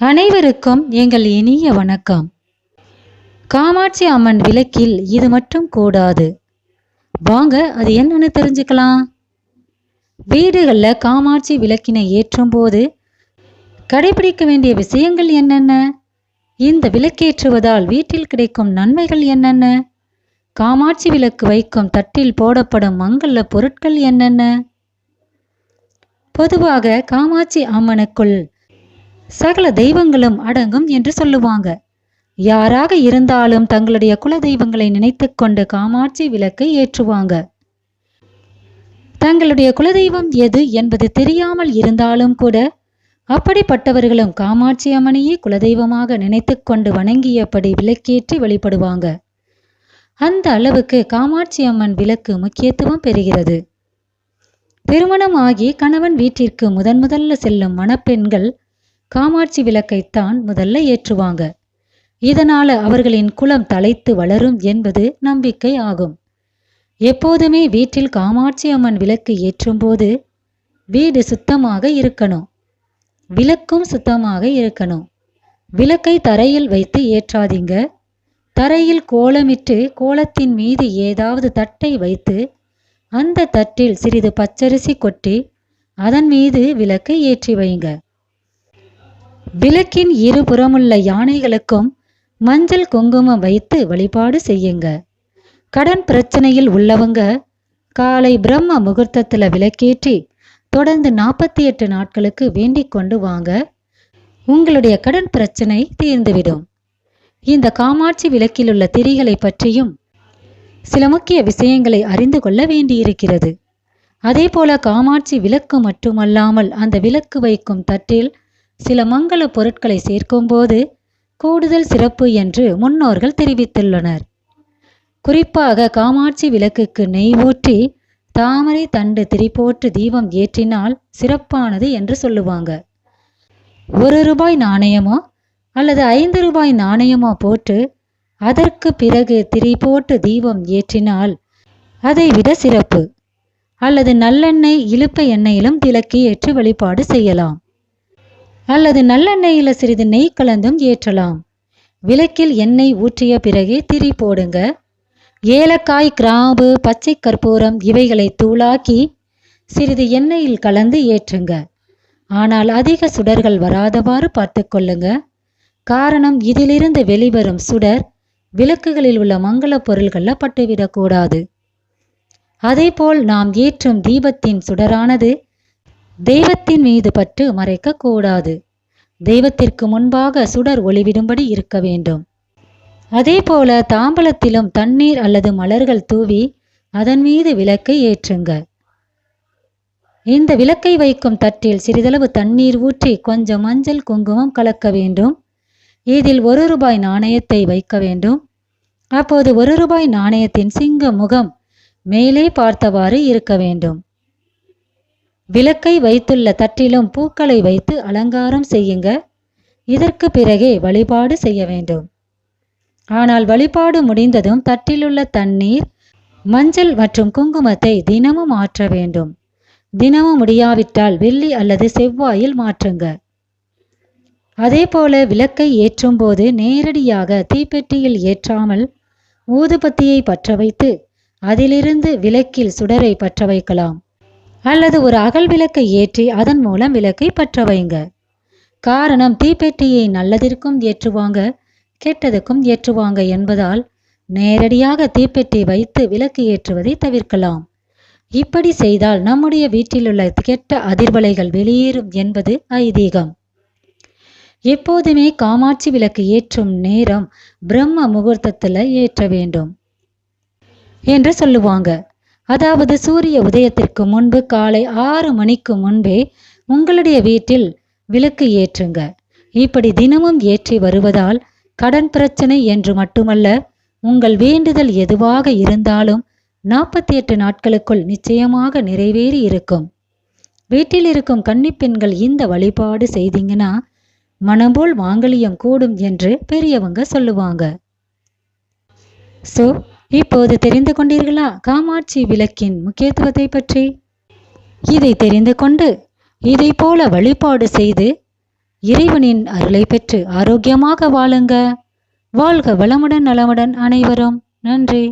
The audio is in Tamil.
அனைவருக்கும் எங்கள் இனிய வணக்கம். காமாட்சி அம்மன் விளக்கில் இது மட்டும் கூடாது. வாங்க அது என்னன்னு தெரிஞ்சுக்கலாம். வீடுகளில் காமாட்சி விளக்கினை ஏற்றும் போது கடைபிடிக்க வேண்டிய விஷயங்கள் என்னென்ன? இந்த விளக்கேற்றுவதால் வீட்டில் கிடைக்கும் நன்மைகள் என்னென்ன? காமாட்சி விளக்கு வைக்கும் தட்டில் போடப்படும் மங்கள பொருட்கள் என்னென்ன? பொதுவாக காமாட்சி அம்மனுக்குள் சகல தெய்வங்களும் அடங்கும் என்று சொல்லுவாங்க. யாராக இருந்தாலும் தங்களுடைய குல தெய்வங்களை நினைத்து கொண்டு காமாட்சி விளக்கை ஏற்றுவாங்க. தங்களுடைய குலதெய்வம் எது என்பது தெரியாமல் இருந்தாலும் கூட அப்படிப்பட்டவர்களும் காமாட்சி அம்மனையே குலதெய்வமாக நினைத்து கொண்டு வணங்கியபடி விளக்கேற்றி வழிபடுவாங்க. அந்த அளவுக்கு காமாட்சி அம்மன் விளக்கு முக்கியத்துவம் பெறுகிறது. திருமணமாகி கணவன் வீட்டிற்கு முதன் முதல்ல செல்லும் மணப்பெண்கள் காமாட்சி விளக்கைத்தான் முதல்ல ஏற்றுவாங்க. இதனால அவர்களின் குலம் தலைத்து வளரும் என்பது நம்பிக்கை ஆகும். எப்போதுமே வீட்டில் காமாட்சி அம்மன் விளக்கு ஏற்றும்போது வீடு சுத்தமாக இருக்கணும். விளக்கும் சுத்தமாக இருக்கணும். விளக்கை தரையில் வைத்து ஏற்றாதீங்க. தரையில் கோலமிட்டு கோலத்தின் மீது ஏதாவது தட்டை வைத்து அந்த தட்டில் சிறிது பச்சரிசி கொட்டி அதன் மீது விளக்கை ஏற்றி வைங்க. விளக்கின் இருபுறமுள்ள யானைகளுக்கும் மஞ்சள் குங்குமம் வைத்து வழிபாடு செய்யுங்க. கடன் பிரச்சனையில் உள்ளவங்க காலை பிரம்ம முகூர்த்தத்தில் விளக்கேற்றி தொடர்ந்து நாற்பத்தி எட்டு நாட்களுக்கு வேண்டிக் கொண்டு வாங்க. உங்களுடைய கடன் பிரச்சனை தீர்ந்துவிடும். இந்த காமாட்சி விளக்கில் உள்ள திரிகளை பற்றியும் சில முக்கிய விஷயங்களை அறிந்து கொள்ள வேண்டியிருக்கிறது. அதே போல காமாட்சி விளக்கு மட்டுமல்லாமல் அந்த விளக்கு வைக்கும் தட்டில் சில மங்கள பொருட்களை சேர்க்கும்போது கூடுதல் சிறப்பு என்று முன்னோர்கள் தெரிவித்துள்ளனர். குறிப்பாக காமாட்சி விளக்குக்கு நெய் ஊற்றி தாமரை தண்டு திரிபோற்று தீபம் ஏற்றினால் சிறப்பானது என்று சொல்லுவாங்க. ஒரு ரூபாய் நாணயமோ அல்லது ஐந்து ரூபாய் நாணயமோ போட்டு அதற்கு பிறகு திரி போட்டு தீபம் ஏற்றினால் அதை விட சிறப்பு. அல்லது நல்லெண்ணெய் இழுப்ப எண்ணெயிலும் திலக்கி ஏற்றி வழிபாடு செய்யலாம். அல்லது நல்லெண்ணெயில் சிறிது நெய் கலந்தும் ஏற்றலாம். விளக்கில் எண்ணெய் ஊற்றிய பிறகே திரி போடுங்க. ஏலக்காய் கிராம்பு பச்சை கற்பூரம் இவைகளை தூளாக்கி சிறிது எண்ணெயில் கலந்து ஏற்றுங்க. ஆனால் அதிக சுடர்கள் வராதவாறு பார்த்து கொள்ளுங்க. காரணம் இதிலிருந்து வெளிவரும் சுடர் விளக்குகளில் உள்ள மங்கள பொருள்களில் பட்டுவிடக்கூடாது. அதேபோல் நாம் ஏற்றும் தீபத்தின் சுடரானது தெய்வத்தின் மீது பட்டு மறைக்க கூடாது. தெய்வத்திற்கு முன்பாக சுடர் ஒளிவிடும்படி இருக்க வேண்டும். அதே போல தாம்பலத்திலும் தண்ணீர் அல்லது மலர்கள் தூவி அதன் மீது விளக்கை ஏற்றுங்க. இந்த விளக்கை வைக்கும் தட்டில் சிறிதளவு தண்ணீர் ஊற்றி கொஞ்சம் மஞ்சள் குங்குமம் கலக்க வேண்டும். இதில் ஒரு ரூபாய் நாணயத்தை வைக்க வேண்டும். அப்போது ஒரு ரூபாய் நாணயத்தின் சிங்க முகம் மேலே பார்த்தவாறு இருக்க வேண்டும். விளக்கை வைத்துள்ள தட்டிலும் பூக்களை வைத்து அலங்காரம் செய்யுங்க. இதற்கு பிறகே வழிபாடு செய்ய வேண்டும். ஆனால் வழிபாடு முடிந்ததும் தட்டிலுள்ள தண்ணீர் மஞ்சள் மற்றும் குங்குமத்தை தினமும் மாற்ற வேண்டும். தினமும் முடியாவிட்டால் வெள்ளி அல்லது செவ்வாயில் மாற்றுங்க. அதே போல விளக்கை ஏற்றும் போது நேரடியாக தீப்பெட்டியில் ஏற்றாமல் ஊதுபத்தியை பற்ற வைத்து அதிலிருந்து விளக்கில் சுடரை பற்ற வைக்கலாம். அல்லது ஒரு அகல் விளக்கை ஏற்றி அதன் மூலம் விளக்கை பற்ற வைங்க. காரணம் தீப்பெட்டியை நல்லதிற்கும் ஏற்றுவாங்க கெட்டதுக்கும் ஏற்றுவாங்க என்பதால் நேரடியாக தீப்பெட்டி வைத்து விளக்கு ஏற்றுவதை தவிர்க்கலாம். இப்படி செய்தால் நம்முடைய வீட்டிலுள்ள கெட்ட அதிர்வலைகள் வெளியேறும் என்பது ஐதீகம். எப்போதுமே காமாட்சி விளக்கு ஏற்றும் நேரம் பிரம்ம முகூர்த்தத்தில் ஏற்ற வேண்டும் என்று சொல்லுவாங்க. அதாவது சூரிய உதயத்திற்கு முன்பு காலை ஆறு மணிக்கு முன்பே உங்களுடைய வீட்டில் விளக்கு ஏற்றுங்க. இப்படி தினமும் ஏற்றி வருவதால் கடன் பிரச்சனை என்று மட்டுமல்ல உங்கள் வேண்டுதல் எதுவாக இருந்தாலும் நாற்பத்தி எட்டு நாட்களுக்குள் நிச்சயமாக நிறைவேறி இருக்கும். வீட்டில் இருக்கும் கன்னிப்பெண்கள் இந்த வழிபாடு செய்தீங்கன்னா மனம்போல் மாங்கலியம் கூடும் என்று பெரியவங்க சொல்லுவாங்க. ஸோ இப்போது தெரிந்து கொண்டீர்களா? காமாட்சி விளக்கின் முக்கியத்துவத்தை பற்றி? இதை தெரிந்து கொண்டு இதை போல வழிபாடு செய்து இறைவனின் அருளை பெற்று ஆரோக்கியமாக வாழுங்க. வாழ்க வளமுடன் நலமுடன் அனைவரும். நன்றி.